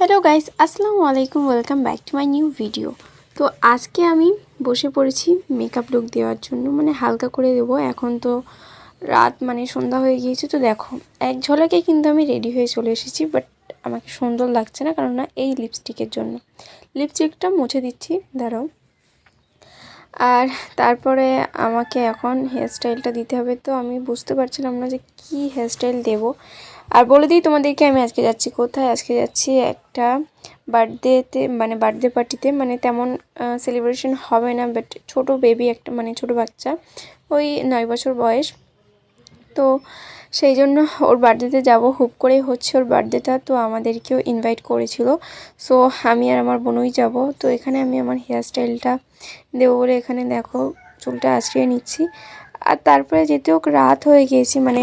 Hello guys আসসালামু আলাইকুম welcome back to my new video তো আজকে আমি বসে পড়েছি মেকআপ লুক দেওয়ার জন্য। মানে হালকা করে দেবো। এখন তো রাত মানে সন্ধ্যা হয়ে গিয়েছে। তো দেখো, এক ঝলকে কিন্তু আমি রেডি হয়ে চলে এসেছি বাট আমাকে সুন্দর লাগছে না কারণ না এই লিপস্টিকের জন্য। লিপস্টিকটা মুছে দিচ্ছি, দাঁড়াও। আর তারপরে আমাকে এখন হেয়ারস্টাইলটা দিতে হবে। তো আমি বুঝতে পারছিলাম না যে কী হেয়ারস্টাইল দেবো। আর বলে দিই তোমাদেরকে, আমি আজকে যাচ্ছি কোথায়? আজকে যাচ্ছি একটা বার্থডেতে মানে বার্থডে পার্টিতে মানে তেমন সেলিব্রেশন হবে না বাট ছোট বেবি একটা মানে ছোট বাচ্চা, ওই নয় বছর বয়স। তো সেই জন্য ওর বার্থডেতে যাব, হুপ করেই হচ্ছে ওর বার্থডেটা, তো আমাদেরকেও ইনভাইট করেছিল। সো আমি আর আমার বোনই যাব, তো এখানে আমি আমার হেয়ারস্টাইলটা দেবো বলে এখানে দেখো, চুলটা আশ্রিয়ে নিচ্ছি। আর তারপরে যেতেও রাত হয়ে গিয়েছি মানে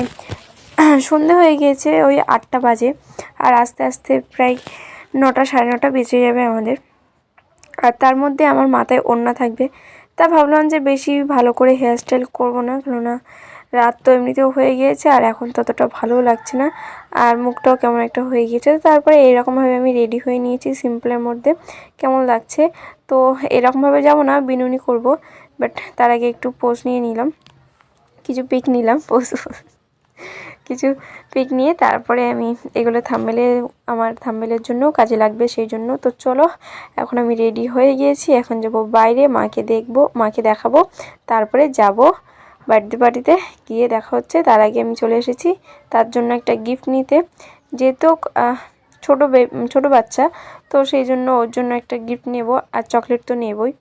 সন্ধে হয়ে গিয়েছে, ওই আটটা বাজে। আর আস্তে আস্তে প্রায় নটা, সাড়ে নটা বেঁচে যাবে আমাদের। আর তার মধ্যে আমার মাথায় ওড়না থাকবে। তা ভাবলাম যে বেশি ভালো করে হেয়ারস্টাইল করব না, কেননা রাত তো এমনিতেও হয়ে গিয়েছে আর এখন ততটা ভালোও লাগছে না। আর মুখটাও কেমন একটা হয়ে গিয়েছে। তারপরে এরকমভাবে আমি রেডি হয়ে নিয়েছি সিম্পলের মধ্যে, কেমন লাগছে? তো এরকমভাবে যাব না, বিনুনি করব বাট তার আগে একটু পোজ নিয়ে নিলাম। কিছু পিক নিলাম পোজ কিছু পিক নিয়ে তারপরে আমি এগুলো থাম্বেলে আমার থাম্বেলের জন্য কাজে লাগবে সেই জন্য। তো চলো, এখন আমি রেডি হয়ে গিয়েছি। এখন যাব বাইরে, মাকে দেখব, মাকে দেখাবো। তারপরে যাব বার্থডে পার্টিতে, গিয়ে দেখা হচ্ছে। তার আগে আমি চলে এসেছি তার জন্য একটা গিফট নিতে। যেহেতু ছোটো ছোটো বাচ্চা, তো সেই জন্য ওর জন্য একটা গিফট নেব। আর চকলেট তো নেবই।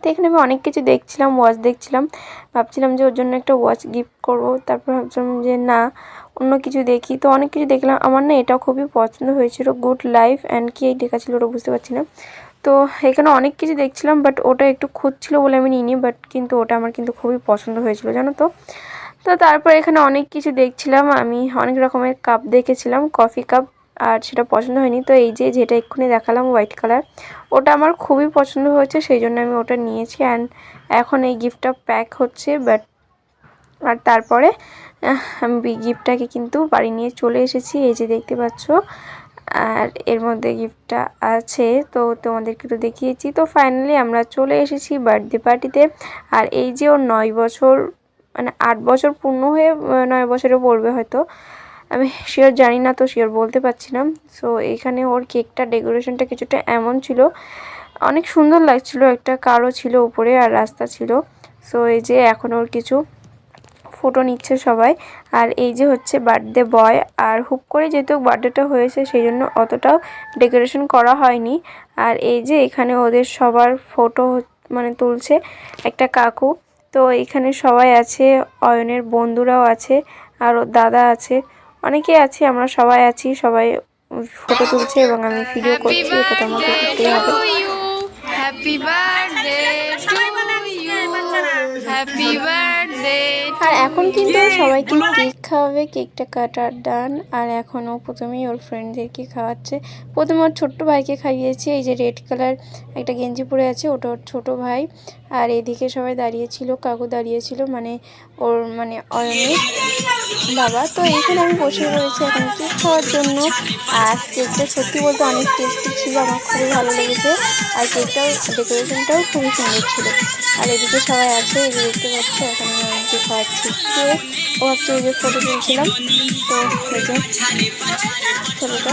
তো এখানে আমি অনেক কিছু দেখছিলাম ওয়াচ দেখছিলাম। ভাবছিলাম যে ওর জন্য একটা ওয়াচ গিফট করব, তারপর ভাবছিলাম যে না, অন্য কিছু দেখি। তো অনেক কিছু দেখলাম। আমার না এটা খুবই পছন্দ হয়েছিল গুড লাইফ অ্যান্ড কি লেখা ছিল ওটা বুঝতে পারছি না। তো এখানে অনেক কিছু দেখছিলাম বাট ওটা একটু খুঁজছিল বলে আমি নিইনি বাট কিন্তু ওটা আমার কিন্তু খুবই পছন্দ হয়েছিল, জানো তো? তো তারপর এখানে অনেক কিছু দেখছিলাম। আমি অনেক রকমের কাপ দেখেছিলাম কফি কাপ আর সেটা পছন্দ হয়নি। তো এই যে, যেটা এক্ষুনি দেখালাম হোয়াইট কালার ওটা আমার খুবই পছন্দ হয়েছে, সেই জন্য আমি ওটা নিয়েছি। অ্যান্ড এখন এই গিফটটা প্যাক হচ্ছে বাট আর তারপরে আমি গিফটটাকে কিন্তু বাড়ি নিয়ে চলে এসেছি। এই যে দেখতে পাচ্ছ, আর এর মধ্যে গিফটটা আছে, তো তোমাদেরকে তো দেখিয়েছি। তো ফাইনালি আমরা চলে এসেছি বার্থডে পার্টিতে আর এই যে ওর নয় বছর মানে আট বছর পূর্ণ হয়ে, নয় বছরে পড়বে হয়তো। আমি শিওর জানি না তো শিওর বলতে পারছি না। সো এইখানে ওর কেকটা ডেকোরেশনটা কিছুটা এমন ছিল, অনেক সুন্দর লাগছিল, একটা কারও ছিল উপরে আর রাস্তা ছিল। সো এই যে এখন ওর কিছু ফটো নিচ্ছে সবাই। আর এই যে হচ্ছে বার্থডে বয় আর হুপ করে যেহেতু বার্থডেটা হয়েছে, সেই জন্য অতটাও ডেকোরেশন করা হয়নি। আর এই যে এখানে ওদের সবার ফটো মানে তুলছে একটা কাকু। তো এখানে সবাই আছে, অয়নের বন্ধুরাও আছে, আর দাদা আছে। অনেকে আছি আমরা সবাই আছি সবাই ফটো তুলছে এবং আমি ভিডিও করছি এটা তো আমাকে করতেই হবে। আর এখন কিন্তু সবাইকে কেক খাওয়াবে কেকটা কাটার ডান আর এখনও প্রথমেই ওর ফ্রেন্ডদেরকে খাওয়াচ্ছে। প্রথমে ওর ছোট্ট ভাইকে খাইয়েছে এই যে রেড কালার একটা গেঞ্জি পরে আছে ওটা ওর ছোটো ভাই। আর এদিকে সবাই দাঁড়িয়েছিল, কাকু দাঁড়িয়েছিল মানে ওর মানে অয়নের বাবা। তো এইখানে আমি বসে রয়েছি এখন কেক খাওয়ার জন্য। আর কেকটা সত্যি বলতে অনেক টেস্টি ছিল, আমার খুবই ভালো লেগেছে। আর কেকটাও ডেকোরেশনটাও খুবই সুন্দর ছিল। আর এদিকে সবাই আছে যে দেখতে পাচ্ছি, এখন অনেককে খাওয়াচ্ছি? কেক। ও হচ্ছে ওই যে ফটো তুলছিলাম। তো এই যে ছোটোটা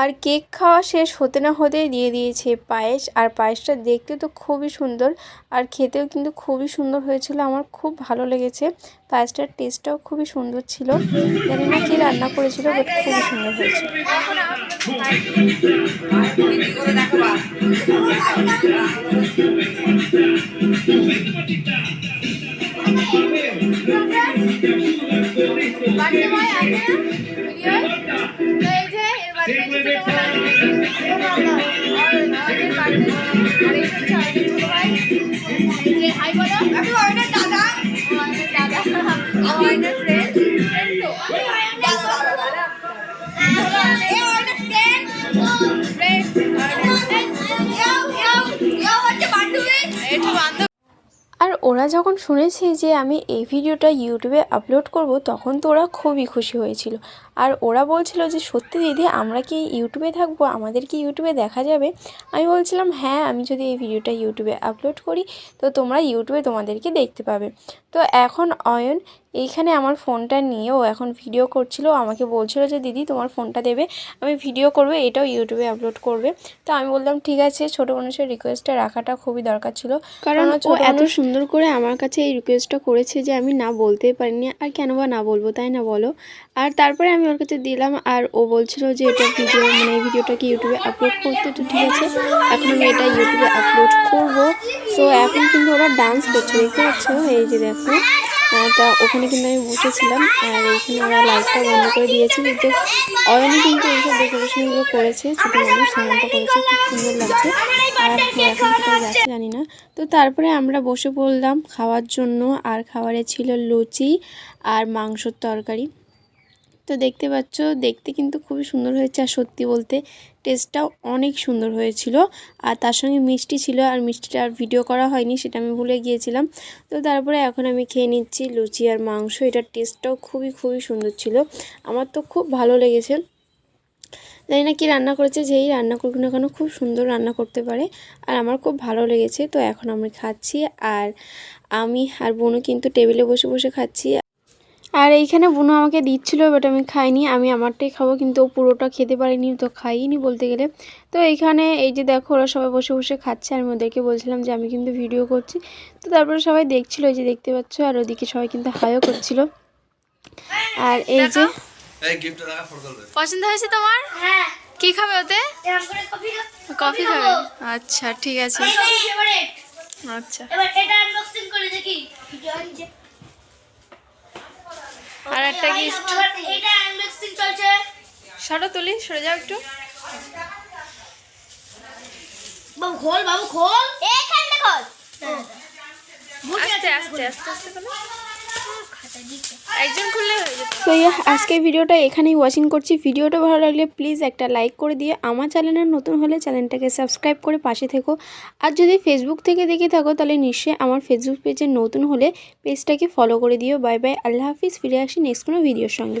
আর কেক খাওয়া শেষ হতে না হতেই দিয়ে দিয়েছে পায়েস। আর পায়েসটা দেখতে তো খুবই সুন্দর আর খেতেও কিন্তু খুবই সুন্দর হয়েছিল। আমার খুব ভালো লেগেছে। পায়েসটার টেস্টটাও খুবই সুন্দর ছিল। জানি না কি রান্না করেছিল বাট খুবই সুন্দর হয়েছিল। ওরা যখন শুনেছে যে আমি এই ভিডিওটা ইউটিউবে আপলোড করব, তখন তো ওরা খুবই খুশি হয়েছিল। আর ওরা বলছিল যে সত্যি দিদি আমরা কি ইউটিউবে থাকব? আমাদের কি ইউটিউবে দেখা যাবে? আমি বলছিলাম হ্যাঁ আমি যদি এই ভিডিওটা ইউটিউবে আপলোড করি তো তোমরা ইউটিউবে তোমাদেরকে দেখতে পাবে। তো এখন অয়ন এইখানে আমার ফোনটা নিয়ে ও এখন ভিডিও করছিল। আমাকে বলছিল যে দিদি তোমার ফোনটা দেবে আমি ভিডিও করবে এটাও ইউটিউবে আপলোড করবে। তো আমি বললাম ঠিক আছে। ছোটো মানুষের রিকোয়েস্টটা রাখাটা খুবই দরকার ছিল। কারণ ও এত সুন্দর করে আমার কাছে এই রিকোয়েস্টটা করেছে যে আমি না বলতেই পারিনি আর কেন বা না বলব তাই না বলো? আর তারপরে আমি ওর কাছে দিলাম আর ও বলছিল যে এটা ভিডিও মানে এই ভিডিওটাকে ইউটিউবে আপলোড করতে, তো ঠিক আছে। এখন আমি এটা ইউটিউবে আপলোড করব। সো এখন কিন্তু ওরা ডান্স করছে, দেখতে পাচ্ছ? এই যে দেখো। তা ওখানে কিন্তু আমি বসেছিলাম, আর এইখানে ওরা লাইটটা বন্ধ করে দিয়েছে কিন্তু অয়নি কিন্তু এইসব ডেকোরেশনগুলো করেছে, ছোটো মানুষ সামানটা করেছে, খুব সুন্দর লাগছে। আর এখন যাচ্ছে জানি না। তো তারপরে আমরা বসে পড়লাম খাওয়ার জন্য, আর খাবারে ছিল লুচি আর মাংসর তরকারি। তো দেখতে পাচ্ছ, দেখতে কিন্তু খুবই সুন্দর হয়েছে আর সত্যি বলতে টেস্টটাও অনেক সুন্দর হয়েছিল। আর তার সঙ্গে মিষ্টি ছিল আর মিষ্টিটা আর ভিডিও করা হয়নি, সেটা আমি ভুলে গিয়েছিলাম। তো তারপরে এখন আমি খেয়ে নিচ্ছি লুচি আর মাংস। এটার টেস্টটাও খুবই খুবই সুন্দর ছিল। আমার তো খুব ভালো লেগেছে। জানি না কি রান্না করেছে, যেই রান্না করুক না কেন খুব সুন্দর রান্না করতে পারে। আর আমার খুব ভালো লেগেছে। তো এখন আমি খাচ্ছি আর আমি আর বোনও কিন্তু টেবিলে বসে বসে খাচ্ছি। আর এইখানে বুনো আমাকে দিচ্ছিল বাট আমি খাইনি। আমি আমারটাই খাব কিন্তু ও পুরোটা খেতে পারিনি তো খাইনি বলতে গেলে। তো এইখানে এই যে দেখো ওরা সবাই বসে বসে খাচ্ছে আর আমি ওদেরকে বলছিলাম যে আমি কিন্তু ভিডিও করছি। তো তারপরে সবাই দেখছিল এই যে দেখতে পাচ্ছ আর ওদিকে সবাই কিন্তু হাইও করছিল। আর এই যে পছন্দ হয়েছে তোমার? হ্যাঁ। কি খাবে ওতে? কফি খাবে। আচ্ছা ঠিক আছে। আচ্ছা। এবার এটা আনবক্সিং করে দেখি। ভিডিও আনছে আর একটা গিফট। এটা আনবক্সিং চলছে। সরো তুলি সরে যাও একটু। বাবু খোল বাবু খোল। এইখানে খোল। আস্তে আস্তে আস্তে আস্তে করো একজন খুললে হয়ে যেত তো আজকে ভিডিওটা এখানেই ওয়াচিং করছি। ভিডিওটা ভালো লাগলে প্লিজ একটা লাইক করে দিয়ে আমার চ্যানেলে নতুন হলে চ্যানেলটাকে সাবস্ক্রাইব করে পাশে থেকো। আর যদি ফেসবুক থেকে দেখে থাকো, তাহলে নিশ্চয়ই আমার ফেসবুক পেজে নতুন হলে পেজটাকে ফলো করে দিও। বাই বাই আল্লাহ হাফিজ। ফিরে আসি নেক্সট কোনো ভিডিওর সঙ্গে।